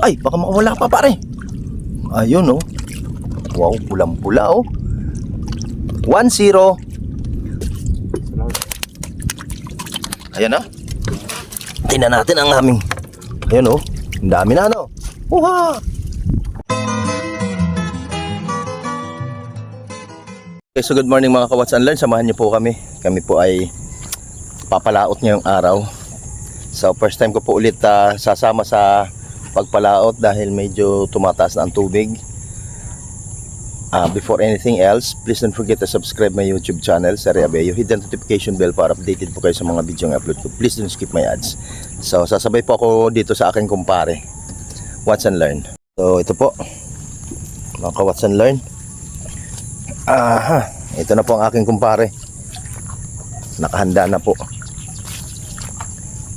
Ay, baka makawala pa pare. Ayun oh. Wow, pulang-pula oh. 1-0. Ayan na. Tingnan natin ang aming. Ayan oh. Ang dami na ano. Uha! Okay, so good morning mga kawats learn. Samahan niyo po kami. Kami po ay papalaot ngayong araw. So first time ko po ulit ah, sasama sa pagpalaot dahil medyo tumataas na ang tubig. Ah, before anything else, please don't forget to subscribe my YouTube channel, Sari Abeo. Hit the notification bell para updated po kayo sa mga video ng upload ko. Please don't skip my ads. So, sasabay po ako dito sa aking kumpare. Watch and learn. So, ito po. Mga ka-watch and learn. Aha, ito na po ang aking kumpare. Nakahanda na po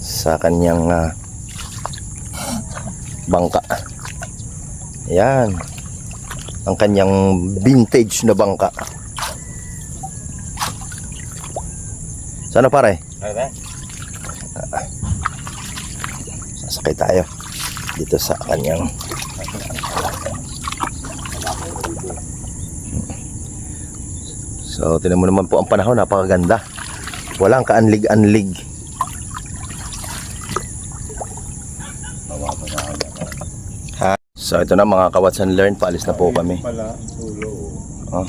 sa kanyang ah, bangka. Yan. Ang kanyang vintage na bangka. Sana pare? Okay. Sasakay tayo dito sa kanyang So, tinan mo naman po ang panahon, napakaganda. Walang kaanlig-anlig. So, ito na mga kawats and learn, paalis na po kami. Pala, ulo. Oh.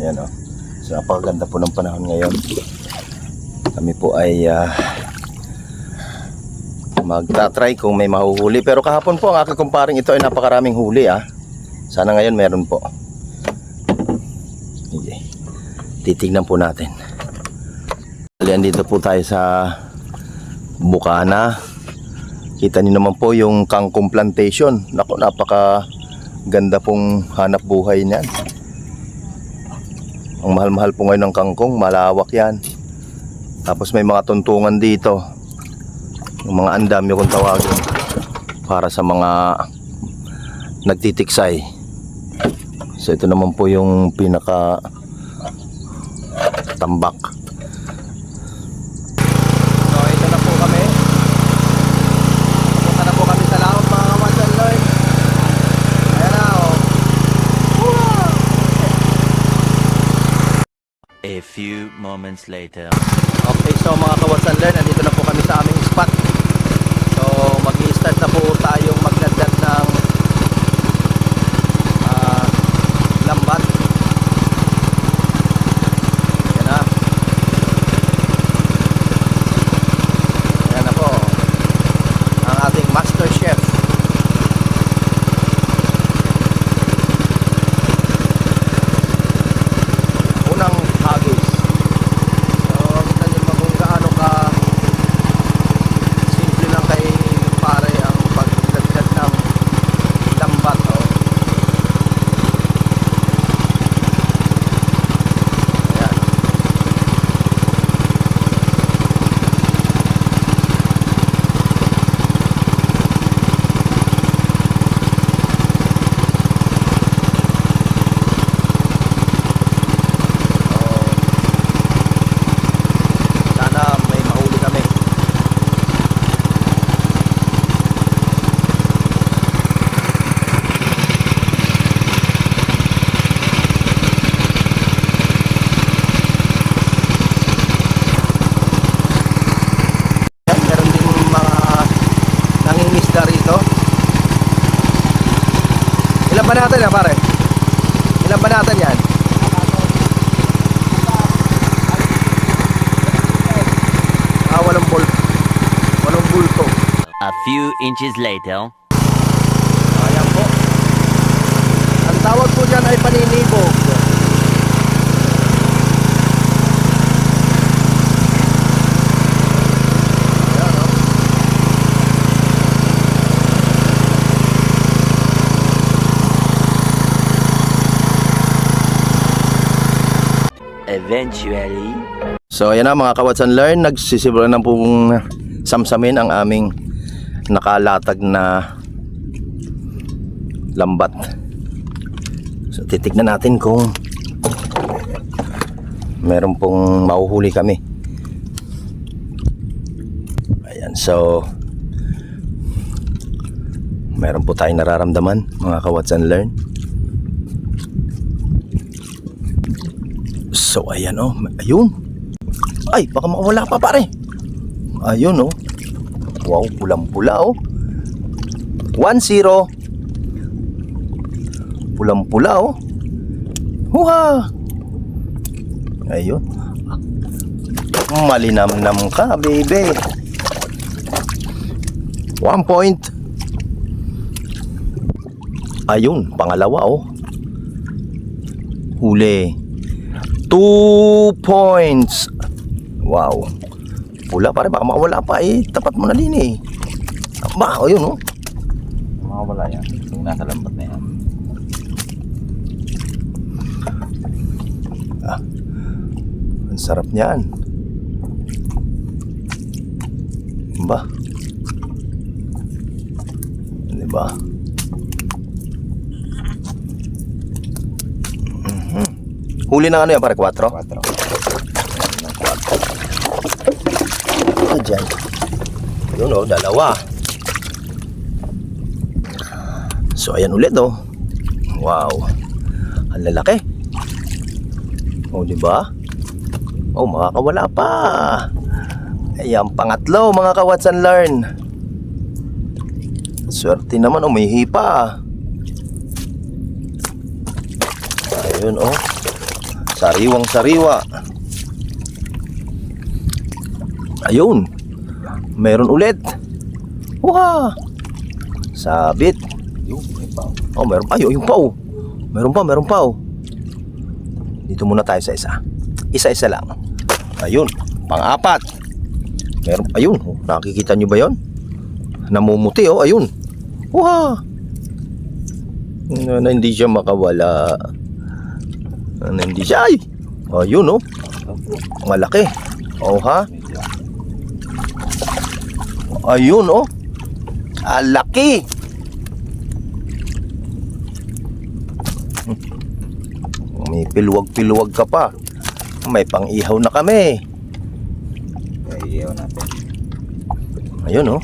Ayan o. So, napakaganda po ng panahon ngayon. Kami po ay ah, magta-try kung may mahuhuli. Pero kahapon po ang aking kumparing ito ay napakaraming huli ah. Sana ngayon meron po. Sige. Titignan po natin. Alian dito po tayo sa Bukana. Kita niyo naman po yung kangkong plantation. Naku, napaka ganda pong hanap buhay niyan. Ang mahal-mahal po ngayon ng kangkong, malawak yan. Tapos may mga tuntungan dito. Yung mga andami kung tawagin. Para sa mga nagtitiksay. So ito naman po yung pinaka tambak. So ito na po kami. Punta na po kami sa laot mga kamatsan Lord. Ayan na oh. A few moments later. Okay, so mga kawasan learn, nandito na po kami sa aming spot. So, mag-i-start na po tayong maglandan ng ah, lambat. Yan na. Yan na po. Ang ating master chef. Unang hagis. So, kita niyo pa kung gaano ka simple lang kay pare ang pagdagdag ng lambat. Oh. Ayan. So, sana may mahuli kami. Yan, meron din mga nangingisda rito. Ilan ba natin yan pare? Ilan ba natin yan? Ah, walang bul walang bulto. A few inches later. Ayan po. Ang tawag po dyan ay paninibog. Eventually. So ayan na mga kawats and learn, nagsisibura na pong samsamin ang aming nakalatag na lambat. So titignan natin kung meron pong mahuhuli kami. Ayan, so Meron po tayong nararamdaman, mga ka-watch and learn. So, ayan oh. Ayun. Ay, baka makawala pa pare. Ayun oh. Wow, pulang-pula oh. 1-0. Pulang-pula oh. Huha! Ayun. Malinamnam ka, baby. One point. Ayun, pangalawa oh. Huli. Two points. Wow. Pula pare, baka makawala pa eh. Tapat mo na din eh. Ba, ayun oh. Makawala yan. Yung nasa lambat na yan. Ang sarap niyan. Ba? Di ba? Huli na ano yan, pare? 4? 4. Ah, dyan. Yun oh, dalawa. So, ayan ulit oh. Wow. Ang lalaki. Oh, di ba? Oh, makakawala pa. Ayan, pangatlo, mga ka-watch and learn. Swerte naman, umihi pa. Ayun, oh. Sariwang sariwa. Ayun. Meron ulit. Wah! Sabit. Yung, may pao. Oh, meron pa. Yung pa, oh. Meron pa, meron pa. Dito muna tayo sa isa. Isa-isa lang. Ayun, pang-apat. Meron, ayun, oh, nakikita nyo ba yon? Namumuti, oh, ayun. Wah! Na, na hindi siya makawala. Na, hindi siya, ay! Ayun, oh. Malaki. Oh, ha? Ayun, oh. Ang laki. May piluwag-piluwag ka pa. May pang-ihaw na kami. Iiyaw natin. Ayun, oh.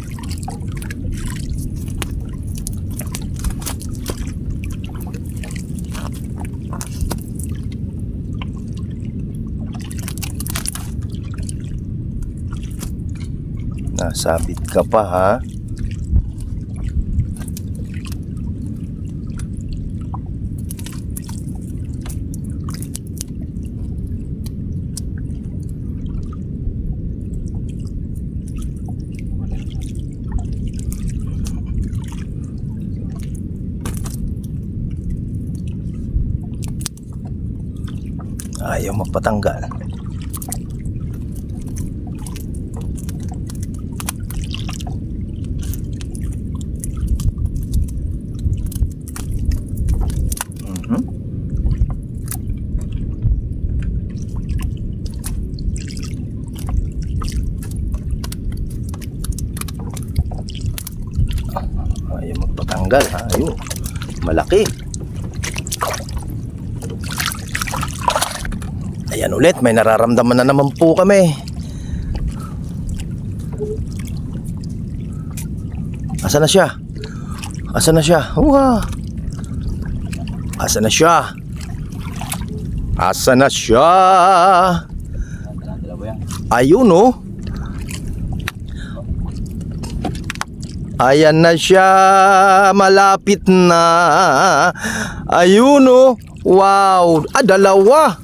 Nasabit ka pa, ha? Ayaw magpatanggal. Ayaw magpatanggal ha. Ayun. Malaki. Ayan ulit, may nararamdaman na naman po kami. Asa na siya? Asa na siya? Uha! Asa na siya? Asa na siya? Ayun oh. Ayan na siya, malapit na. Ayun oh. Wow, ah, dalawa.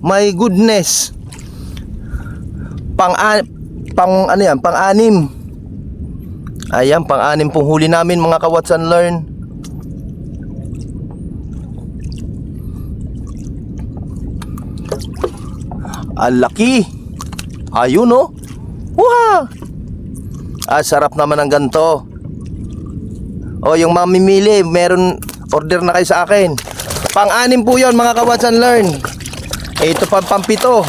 My goodness. Pang pang ano yan, pang anim. Ayan, pang anim pong huli namin mga ka-watch and learn. Ang laki. Ayun oh. Wow! Ah, sarap naman ng ganito. O, yung mamimili, meron order na kayo sa akin. Pang-anim po yon mga ka-watch and learn. Ito pa pampito.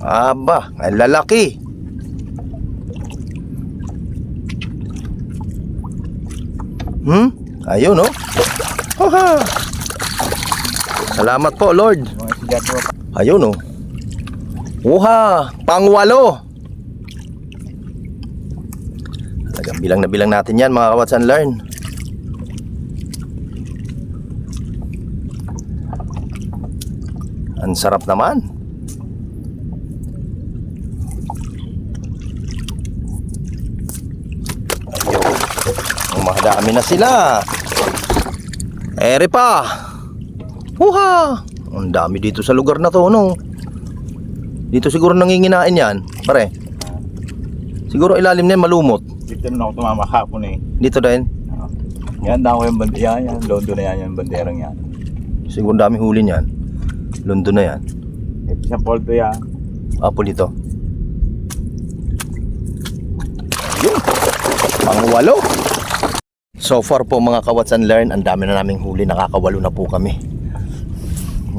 Aba, ang lalaki. Hmm? Ayun, oh. Haha. Salamat po, Lord. Ayun oh. Uha, pangwalo. Bilang na bilang natin yan mga kawats and learn. Ang sarap naman. Ayun. Umadami na sila. Ere pa. Huha! Ang dami dito sa lugar na to, no? Dito siguro nanginginain yan, pare. Siguro ilalim na yan, malumot. Dito na ako tumama hapon eh. Dito din. Yan, dako yung bandera yan. Londo na yan yung banderang yan. Siguro dami huli niyan. Lundo na yan. Ito siyang polto yan. Apo dito. Ayun. Pang walo. So far po mga kawats and learn, ang dami na naming huli. Nakakawalo na po kami.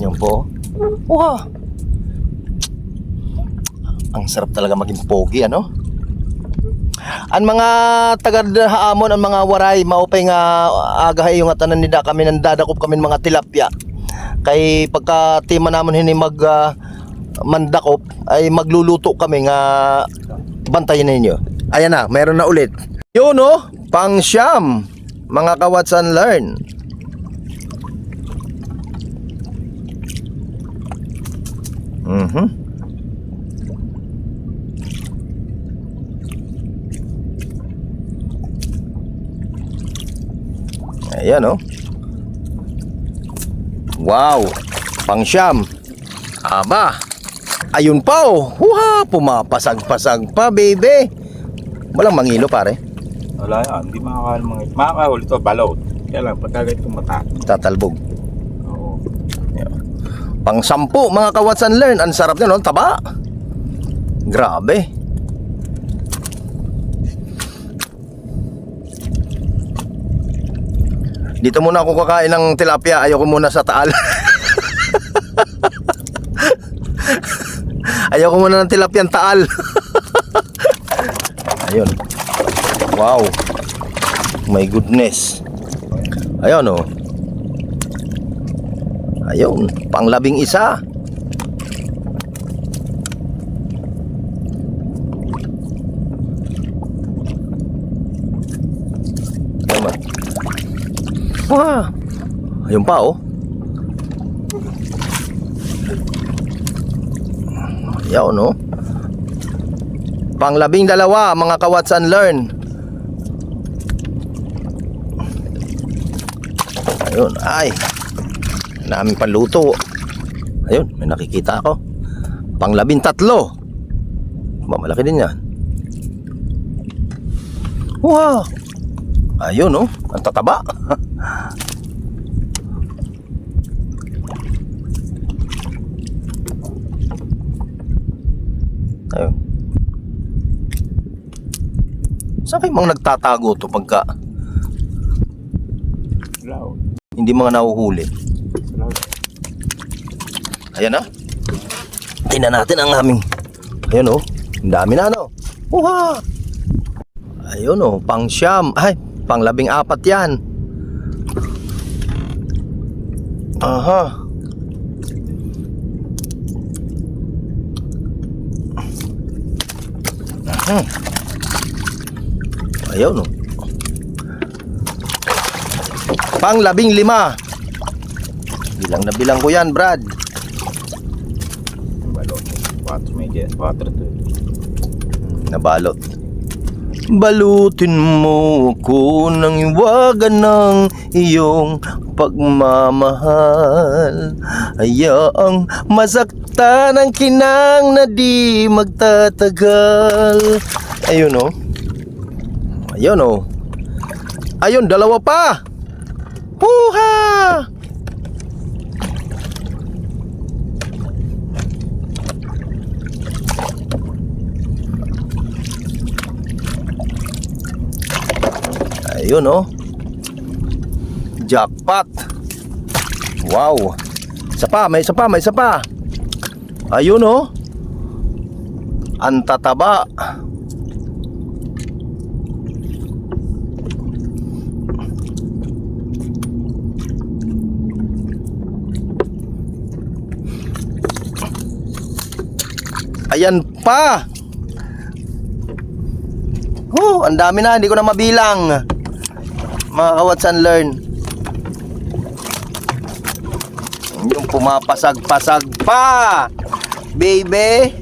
Yan po. Wow. Ang sarap talaga maging pogi, ano? Ang mga taga Haamon, ang mga waray, maupay nga agahay yung atanan nida kami nang dadakop kami mga tilapia. Kay pagka tima naman hini mag ah, mandakop ay magluluto kami nga bantayan ninyo. Ayan na, meron na ulit. Yun no, pang siyam. Mga kawats and learn. Mhm. Ayan oh. Wow, pang siyam. Aba, ayun pa oh. Huha, pumapasag-pasag pa, baby. Walang mangilo, pare. Wala yan. Hindi makakahal mga ito. Makakahul ito, balot. Kaya lang, pagka ganito mata. Tatalbog. Oo. Pang sampu, mga kawats and learn. Ang sarap nyo, no? Taba. Grabe. Dito muna ako kakain ng tilapia. Ayoko muna sa taal. Ayoko muna ng tilapia taal. Ayun. Wow. My goodness. Ayun oh. Ayun, panglabing isa. Wah. Ayun pa oh. Ayun no. Panglabing dalawa mga kawats and learn. Ayun, ay namin panluto. Ayun, may nakikita ako. Panglabing tatlo. Ba, malaki din yan. Wow! Ayun, oh. Ang tataba. Ayun. Saan kayo mga nagtatago to pagka Wala oh. hindi mga nahuhuli? Oh. Ayan na. Tingnan natin ang aming. Ayun oh. Ang dami na no. Uha! Ayun oh. Pang siyam. Ay, pang labing apat yan. Aha. Aha. Ayun oh. Pang labing lima. Bilang na bilang ko yan, Brad. Balot. 4 medya. 4 to. nabalot. Balutin mo ko ng iwagan ng iyong pagmamahal. Hayaang masaktan ang kinang na di magtatagal. Ayun oh. Ayun oh. Ayun, dalawa pa. Huha! Ayun oh. Jackpot. Wow. Isa pa, may isa pa, may isa pa. Ayun oh. Ang tataba. Ayan pa. Oh, ang dami na, hindi ko na mabilang. Mga kawats and learn. Yung pumapasag-pasag pa. Baby.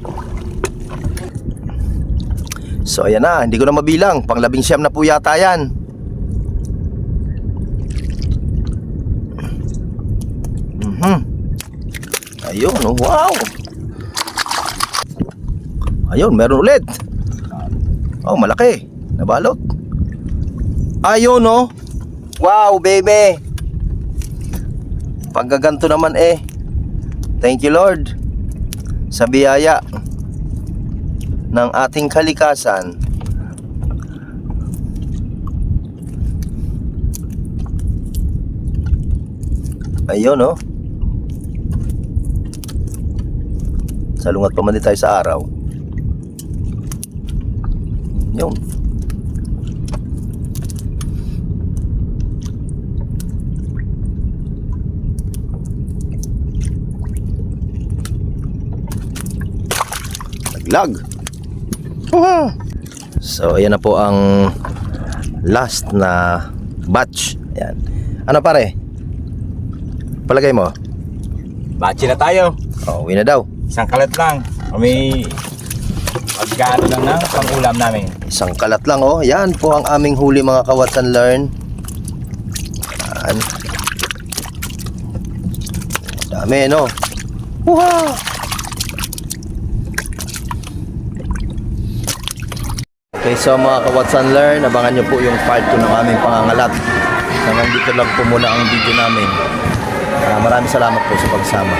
So ayan na, hindi ko na mabilang. Pang labing siyam na po yata yan. Mhm. Ayun, oh, wow. Ayun, meron ulit. Oh, malaki. Nabalot. Ayun, oh. Wow, baby. Paggaganto naman eh. Thank you, Lord. Sa biyaya ng ating kalikasan. Ayun, oh. Salungat pa man din tayo sa araw. Yun. Naglag. Ah. So, ayan na po ang last na batch. Ayan. Ano pare? Palagay mo? Bachi na tayo. Oh, uwi na daw. Isang kalat lang. Kami magkaano lang ng pangulam namin. Isang kalat lang oh. Yan po ang aming huli mga kawats and learn. Yan. Dami no. Wow! Okay, so mga kawats and learn, abangan nyo po yung part 2 ng aming pangangalat. Hanggang lang po muna ang video namin. Ah, maraming salamat po sa pagsama.